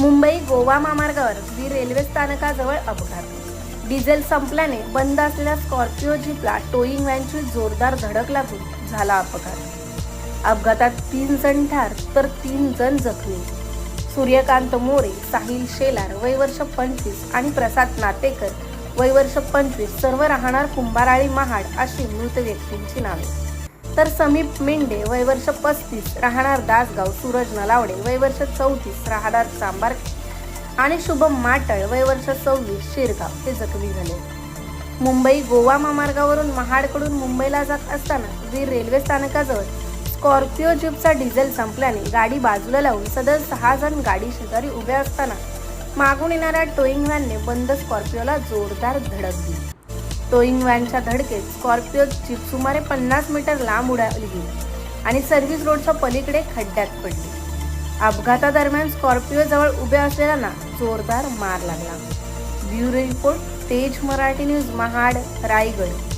मुंबई गोवा महामार्गावर वीर रेल्वे स्थानकाजवळ अपघात. डिझेल संपल्याने बंद असलेल्या स्कॉर्पिओ जीपला टोईंग व्हॅनची जोरदार धडक लागून झाला अपघात. अपघातात तीन जण ठार तर तीन जण जखमी. सूर्यकांत मोरे साहिल शेलार वयवर्ष पंचवीस आणि प्रसाद नातेकर वयवर्ष पंचवीस सर्व राहणार कुंभाराळी महाड अशी मृत व्यक्तींची नावे. तर समीप मेंढे वय वर्ष पस्तीस राहणार दासगाव सूरज नलावडे वय वर्ष चौतीस राहणार चांबार आणि शुभम माटळ वय वर्ष सव्वीस शिरगाव हे जखमी झाले. मुंबई गोवा महामार्गावरून महाडकडून मुंबईला जात असताना वीर रेल्वे स्थानकाजवळ स्कॉर्पिओ जीपचा डिझेल संपल्याने गाडी बाजूला लावून सदर सहा जण गाडी शेजारी उभे असताना मागून येणाऱ्या टोईंग व्हॅनने बंद स्कॉर्पिओला जोरदार धडक दिली. टोईंग व्हॅनच्या धडकेत स्कॉर्पिओ जीप सुमारे पन्नास मीटर लांब उडाली गेली आणि सर्व्हिस रोडच्या पलीकडे खड्ड्यात पडली. अपघातादरम्यान स्कॉर्पिओ जवळ उभ्या असलेल्यांना जोरदार मार लागला. ब्युरो रिपोर्ट तेज मराठी न्यूज महाड रायगड.